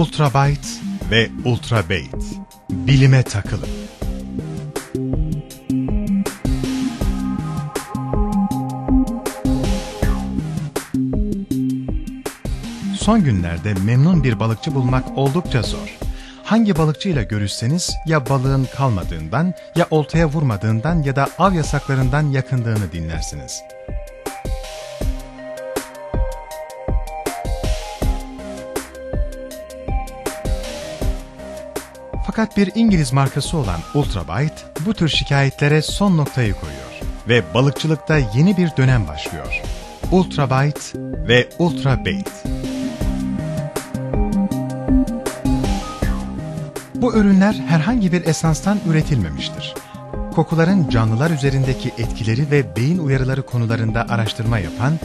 Ultrabyte ve Ultrabait. Bilime takılın. Son günlerde memnun bir balıkçı bulmak oldukça zor. Hangi balıkçıyla görüşseniz ya balığın kalmadığından, ya oltaya vurmadığından ya da av yasaklarından yakındığını dinlersiniz. Fakat bir İngiliz markası olan Ultrabyte bu tür şikayetlere son noktayı koyuyor ve balıkçılıkta yeni bir dönem başlıyor. Ultrabyte ve Ultrabait. Bu ürünler herhangi bir esanstan üretilmemiştir. Kokuların canlılar üzerindeki etkileri ve beyin uyarıları konularında araştırma yapan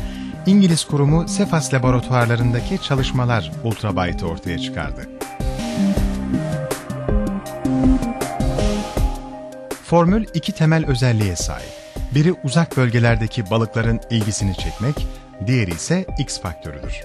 İngiliz kurumu Cefas laboratuvarlarındaki çalışmalar Ultrabyte'ı ortaya çıkardı. Formül iki temel özelliğe sahip. Biri uzak bölgelerdeki balıkların ilgisini çekmek, diğeri ise X faktörüdür.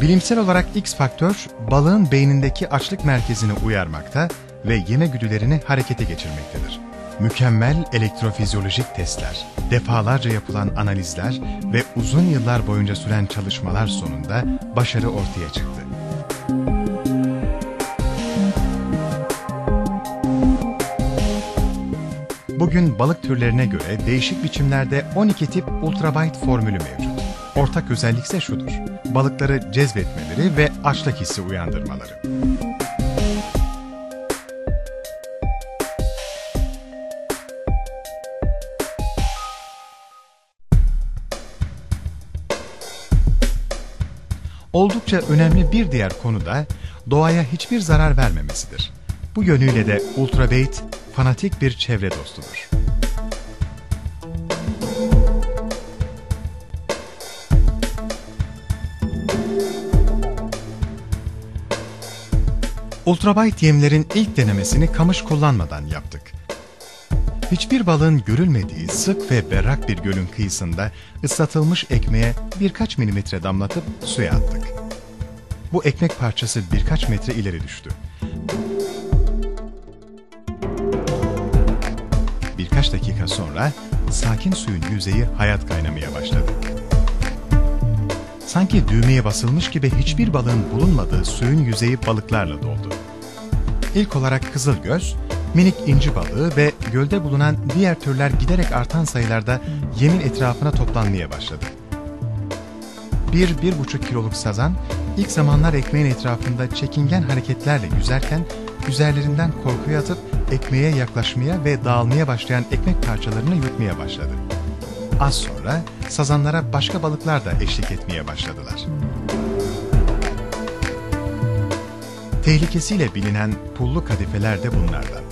Bilimsel olarak X faktör, balığın beynindeki açlık merkezini uyarmakta ve yeme güdülerini harekete geçirmektedir. Mükemmel elektrofizyolojik testler, defalarca yapılan analizler ve uzun yıllar boyunca süren çalışmalar sonunda başarı ortaya çıktı. Bugün balık türlerine göre değişik biçimlerde 12 tip ultrabyte formülü mevcut. Ortak özellik ise şudur. Balıkları cezbetmeleri ve açlık hissi uyandırmaları. Oldukça önemli bir diğer konu da doğaya hiçbir zarar vermemesidir. Bu yönüyle de Ultrabait fanatik bir çevre dostudur. Ultrabite yemlerin ilk denemesini kamış kullanmadan yaptık. Hiçbir balığın görülmediği sık ve berrak bir gölün kıyısında ıslatılmış ekmeğe birkaç milimetre damlatıp suya attık. Bu ekmek parçası birkaç metre ileri düştü. Birkaç dakika sonra sakin suyun yüzeyi hayat kaynamaya başladı. Sanki düğmeye basılmış gibi hiçbir balığın bulunmadığı suyun yüzeyi balıklarla doldu. İlk olarak kızılgöz, minik inci balığı ve gölde bulunan diğer türler giderek artan sayılarda yemin etrafına toplanmaya başladı. Bir, bir buçuk kiloluk sazan, ilk zamanlar ekmeğin etrafında çekingen hareketlerle yüzerken, üzerlerinden korkuya atıp ekmeğe yaklaşmaya ve dağılmaya başlayan ekmek parçalarını yutmaya başladı. Az sonra sazanlara başka balıklar da eşlik etmeye başladılar. Tehlikesiyle bilinen pullu kadifeler de bunlardan.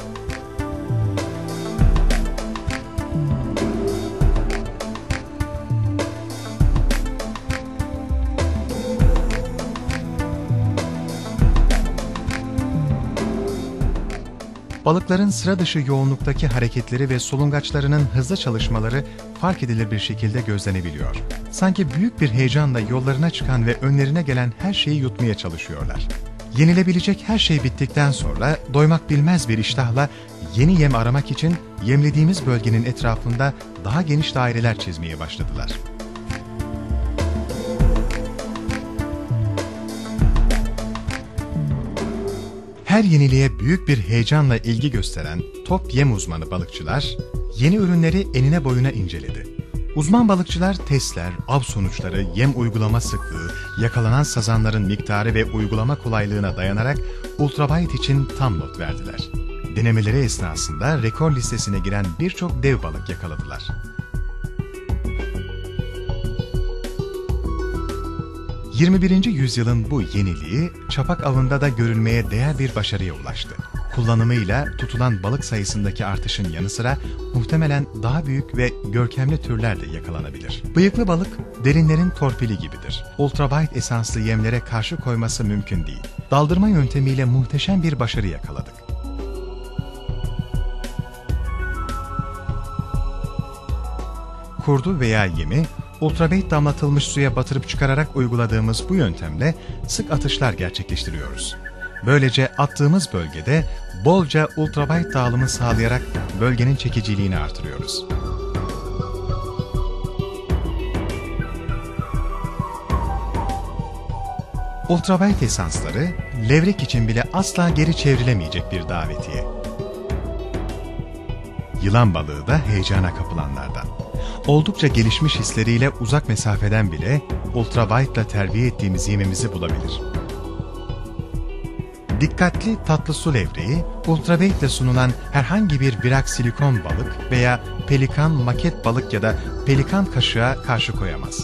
Balıkların sıra dışı yoğunluktaki hareketleri ve solungaçlarının hızlı çalışmaları fark edilir bir şekilde gözlenebiliyor. Sanki büyük bir heyecanla yollarına çıkan ve önlerine gelen her şeyi yutmaya çalışıyorlar. Yenilebilecek her şey bittikten sonra doymak bilmez bir iştahla yeni yem aramak için yemlediğimiz bölgenin etrafında daha geniş daireler çizmeye başladılar. Her yeniliğe büyük bir heyecanla ilgi gösteren top yem uzmanı balıkçılar, yeni ürünleri enine boyuna inceledi. Uzman balıkçılar testler, av sonuçları, yem uygulama sıklığı, yakalanan sazanların miktarı ve uygulama kolaylığına dayanarak ultrabyte için tam not verdiler. Denemeleri esnasında rekor listesine giren birçok dev balık yakaladılar. 21. yüzyılın bu yeniliği çapak avında da görülmeye değer bir başarıya ulaştı. Kullanımıyla tutulan balık sayısındaki artışın yanı sıra muhtemelen daha büyük ve görkemli türler de yakalanabilir. Bıyıklı balık derinlerin torpili gibidir. Ultrabyte esanslı yemlere karşı koyması mümkün değil. Daldırma yöntemiyle muhteşem bir başarı yakaladık. Kurdu veya yemi ultraviyole damlatılmış suya batırıp çıkararak uyguladığımız bu yöntemle sık atışlar gerçekleştiriyoruz. Böylece attığımız bölgede bolca ultraviyole dağılımı sağlayarak bölgenin çekiciliğini artırıyoruz. Ultraviyole esansları, levrek için bile asla geri çevrilemeyecek bir davetiye. Yılan balığı da heyecana kapılanlardan. Oldukça gelişmiş hisleriyle uzak mesafeden bile ultraviyole ile terbiye ettiğimiz yemimizi bulabilir. Dikkatli tatlı su levreği, ultraviyole ile sunulan herhangi bir virak silikon balık veya pelikan maket balık ya da pelikan kaşığa karşı koyamaz.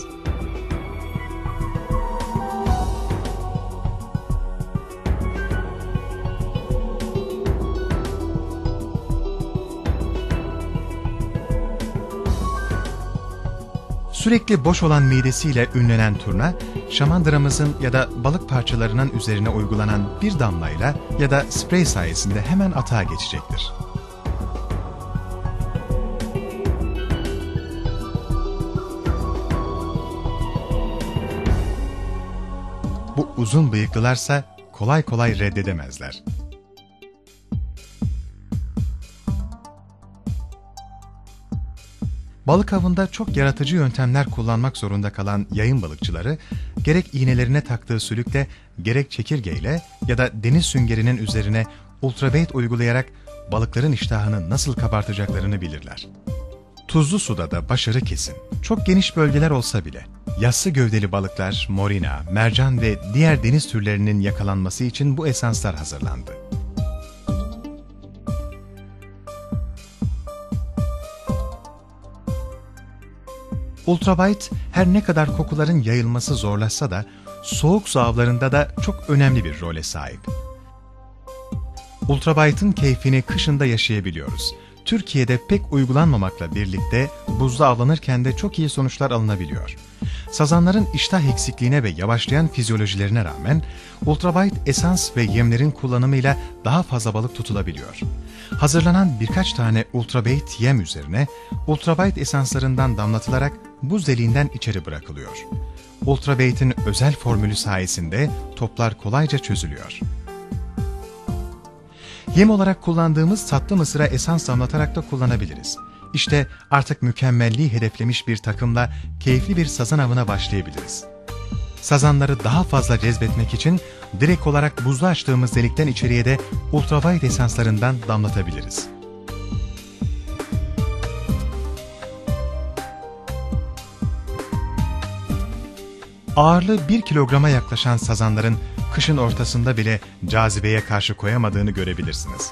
Sürekli boş olan midesiyle ünlenen turna, şamandıramızın ya da balık parçalarının üzerine uygulanan bir damlayla ya da sprey sayesinde hemen atağa geçecektir. Bu uzun bıyıklılarsa kolay kolay reddedemezler. Balık avında çok yaratıcı yöntemler kullanmak zorunda kalan yayın balıkçıları, gerek iğnelerine taktığı sülükle, gerek çekirgeyle ya da deniz süngerinin üzerine ultraviyole uygulayarak balıkların iştahını nasıl kabartacaklarını bilirler. Tuzlu suda da başarı kesin. Çok geniş bölgeler olsa bile. Yassı gövdeli balıklar, morina, mercan ve diğer deniz türlerinin yakalanması için bu esanslar hazırlandı. Ultraviolet her ne kadar kokuların yayılması zorlaşsa da soğuk su avlarında da çok önemli bir role sahip. Ultraviolet'ın keyfini kışında yaşayabiliyoruz. Türkiye'de pek uygulanmamakla birlikte buzda avlanırken de çok iyi sonuçlar alınabiliyor. Sazanların iştah eksikliğine ve yavaşlayan fizyolojilerine rağmen ultraviolet esans ve yemlerin kullanımıyla daha fazla balık tutulabiliyor. Hazırlanan birkaç tane ultraviolet yem üzerine ultraviolet esanslarından damlatılarak buz deliğinden içeri bırakılıyor. Ultraviolet'in özel formülü sayesinde toplar kolayca çözülüyor. Yem olarak kullandığımız tatlı mısıra esans damlatarak da kullanabiliriz. İşte artık mükemmelliği hedeflemiş bir takımla keyifli bir sazan avına başlayabiliriz. Sazanları daha fazla cezbetmek için direkt olarak buzlu açtığımız delikten içeriye de ultraviolet esanslarından damlatabiliriz. Ağırlığı 1 kilograma yaklaşan sazanların kışın ortasında bile cazibeye karşı koyamadığını görebilirsiniz.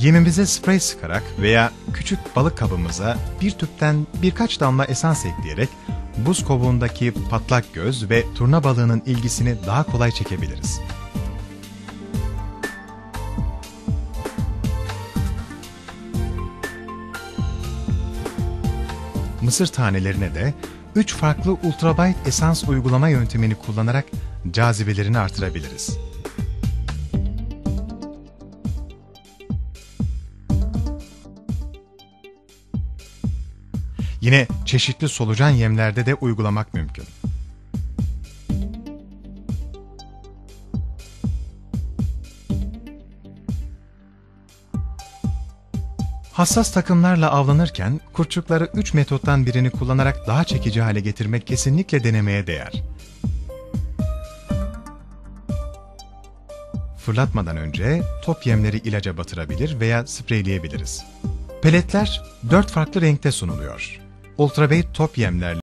Yemimize sprey sıkarak veya küçük balık kabımıza bir tüpten birkaç damla esans ekleyerek buz kovuğundaki patlak göz ve turna balığının ilgisini daha kolay çekebiliriz. Mısır tanelerine de 3 farklı ultraviolet esans uygulama yöntemini kullanarak cazibelerini artırabiliriz. Yine çeşitli solucan yemlerde de uygulamak mümkün. Hassas takımlarla avlanırken kurtçukları 3 metottan birini kullanarak daha çekici hale getirmek kesinlikle denemeye değer. Fırlatmadan önce top yemleri ilaca batırabilir veya spreyleyebiliriz. Peletler 4 farklı renkte sunuluyor. Ultraviolet top yemlerle